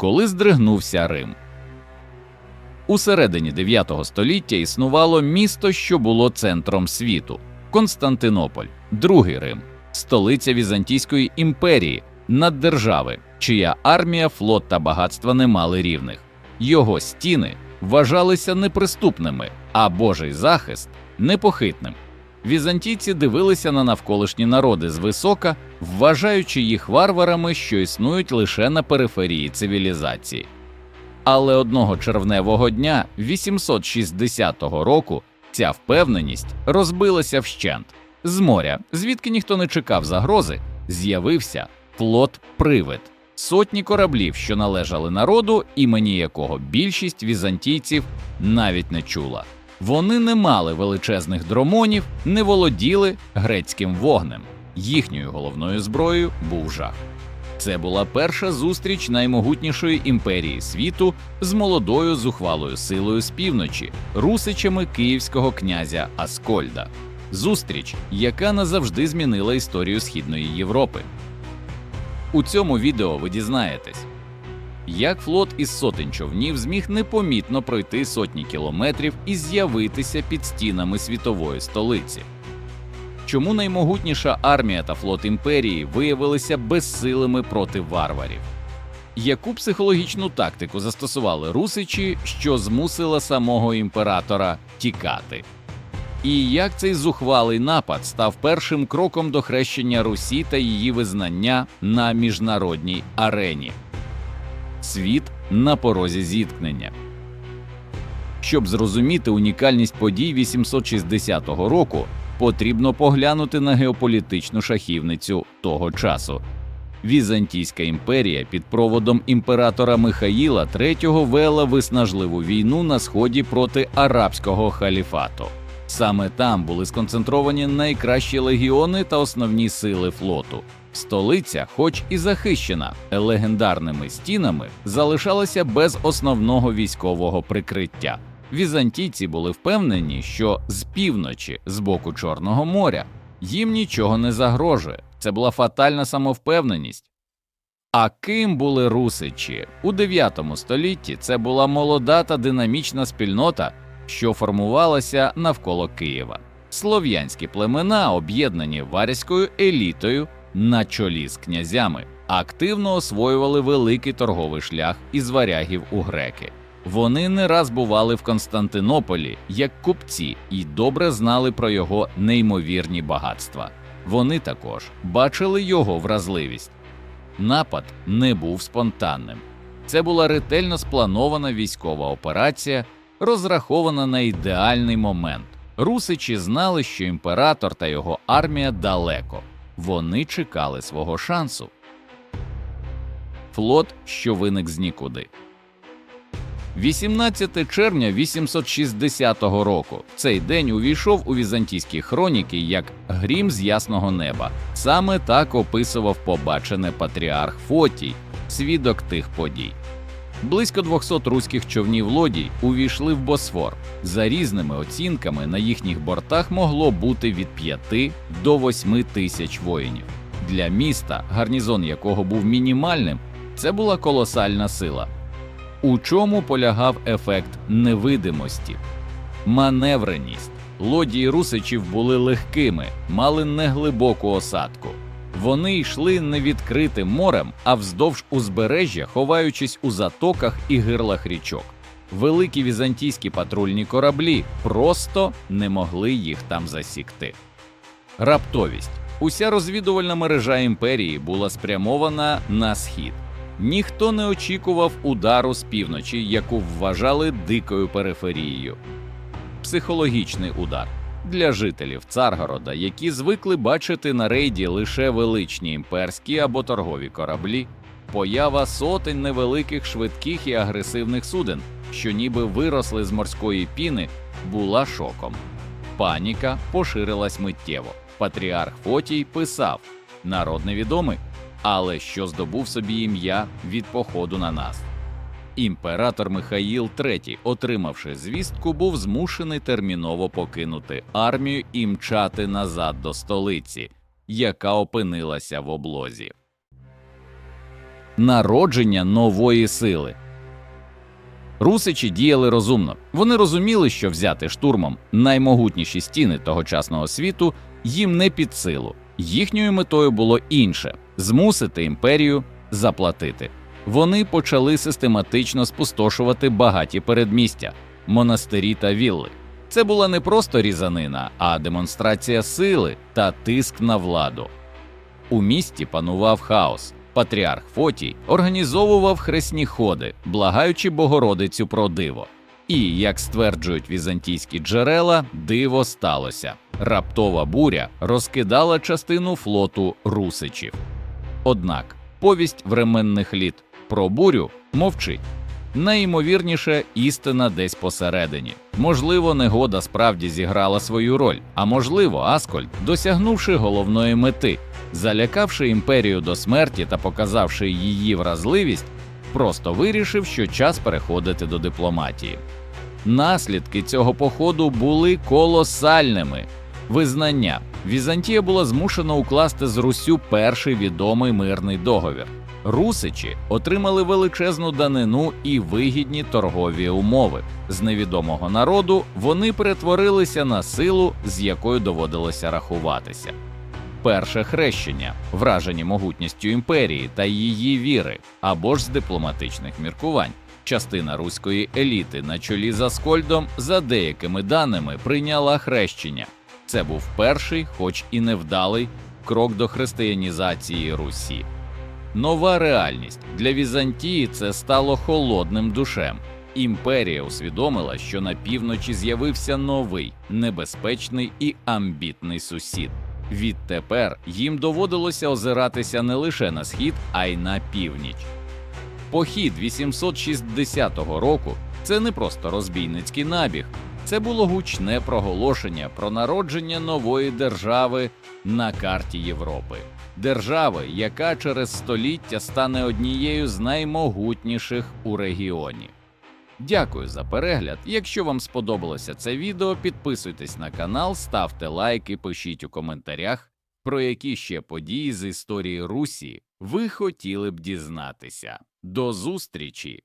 коли здригнувся Рим. У середині 9 століття існувало місто, що було центром світу Константинополь, другий Рим, столиця Візантійської імперії, наддержави, чия армія, флот та багатства не мали рівних. Його стіни вважалися неприступними, а Божий захист непохитним. Візантійці дивилися на навколишні народи звисока, вважаючи їх варварами, що існують лише на периферії цивілізації. Але одного червневого дня 860 року ця впевненість розбилася вщент. З моря, звідки ніхто не чекав загрози, з'явився флот Привид, сотні кораблів, що належали народу, імені якого більшість візантійців навіть не чула. Вони не мали величезних дромонів, не володіли грецьким вогнем. Їхньою головною зброєю був жах. Це була перша зустріч наймогутнішої імперії світу з молодою зухвалою силою з півночі, русичами київського князя Аскольда. Зустріч, яка назавжди змінила історію Східної Європи. У цьому відео ви дізнаєтесь, як флот із сотень човнів зміг непомітно пройти сотні кілометрів і з'явитися під стінами світової столиці. Чому наймогутніша армія та флот імперії виявилися безсилими проти варварів? Яку психологічну тактику застосували русичі, що змусила самого імператора тікати? І як цей зухвалий напад став першим кроком до хрещення Русі та її визнання на міжнародній арені? Світ на порозі зіткнення. Щоб зрозуміти унікальність подій 860 року, потрібно поглянути на геополітичну шахівницю того часу. Візантійська імперія під проводом імператора Михаїла III вела виснажливу війну на сході проти арабського халіфату. Саме там були сконцентровані найкращі легіони та основні сили флоту. Столиця, хоч і захищена легендарними стінами, залишалася без основного військового прикриття. Візантійці були впевнені, що з півночі, з боку Чорного моря, їм нічого не загрожує. Це була фатальна самовпевненість. А ким були русичі у 9 столітті? Це була молода та динамічна спільнота, що формувалася навколо Києва. Слов'янські племена, об'єднані варязькою елітою на чолі з князями, активно освоювали великий торговий шлях із варягів у греки. Вони не раз бували в Константинополі як купці і добре знали про його неймовірні багатства. Вони також бачили його вразливість. Напад не був спонтанним. Це була ретельно спланована військова операція, розрахована на ідеальний момент. Русичі знали, що імператор та його армія далеко. Вони чекали свого шансу. Флот, що виник з нікуди. 18 червня 860 року цей день увійшов у візантійські хроніки як грім з ясного неба. Саме так описував побачене патріарх Фотій, свідок тих подій. Близько 200 руських човнів лодій увійшли в Босфор. За різними оцінками на їхніх бортах могло бути від 5 до 8 тисяч воїнів. Для міста, гарнізон якого був мінімальним, це була колосальна сила. У чому полягав ефект невидимості? Маневреність. Лодії русичів були легкими, мали неглибоку осадку. Вони йшли не відкритим морем, а вздовж узбережжя, ховаючись у затоках і гирлах річок. Великі візантійські патрульні кораблі просто не могли їх там засікти. Раптовість. Уся розвідувальна мережа імперії була спрямована на схід. Ніхто не очікував удару з півночі, яку вважали дикою периферією. Психологічний удар для жителів Царгорода, які звикли бачити на рейді лише величні імперські або торгові кораблі, поява сотень невеликих швидких і агресивних суден, що ніби виросли з морської піни, була шоком. Паніка поширилась миттєво. Патріарх Фотій писав: народ невідомий, але що здобув собі ім'я від походу на нас. Імператор Михаїл III, отримавши звістку, був змушений терміново покинути армію і мчати назад до столиці, яка опинилася в облозі. народження нової сили. Русичі діяли розумно. Вони розуміли, що взяти штурмом наймогутніші стіни тогочасного світу їм не під силу. Їхньою метою було інше змусити імперію заплатити. Вони почали систематично спустошувати багаті передмістя, монастирі та вілли. Це була не просто різанина, а демонстрація сили та тиск на владу. У місті панував хаос. Патріарх Фотій організовував хресні ходи, благаючи Богородицю про диво. І, як стверджують візантійські джерела, диво сталося. Раптова буря розкидала частину флоту русичів. Однак повість временних літ про бурю мовчить. Найімовірніше, істина десь посередині. Можливо, негода справді зіграла свою роль, а можливо, Аскольд, досягнувши головної мети, залякавши імперію до смерті та показавши її вразливість, просто вирішив, що час переходити до дипломатії. Наслідки цього походу були колосальними. Визнання Візантія була змушена укласти з Руссю перший відомий мирний договір. Русичі отримали величезну данину і вигідні торгові умови. З невідомого народу вони перетворилися на силу, з якою доводилося рахуватися. Перше хрещення, вражені могутністю імперії та її віри, або ж з дипломатичних міркувань. Частина руської еліти на чолі з Аскольдом, за деякими даними, прийняла хрещення. Це був перший, хоч і невдалий, крок до християнізації Русі. Нова реальність для Візантії це стало холодним душем. Імперія усвідомила, що на півночі з'явився новий, небезпечний і амбітний сусід. Відтепер їм доводилося озиратися не лише на схід, а й на північ. Похід 860 року це не просто розбійницький набіг, це було гучне проголошення про народження нової держави на карті Європи. Держави, яка через століття стане однією з наймогутніших у регіоні. Дякую за перегляд. Якщо вам сподобалося це відео, підписуйтесь на канал, ставте лайки, пишіть у коментарях, про які ще події з історії Русі ви хотіли б дізнатися. До зустрічі!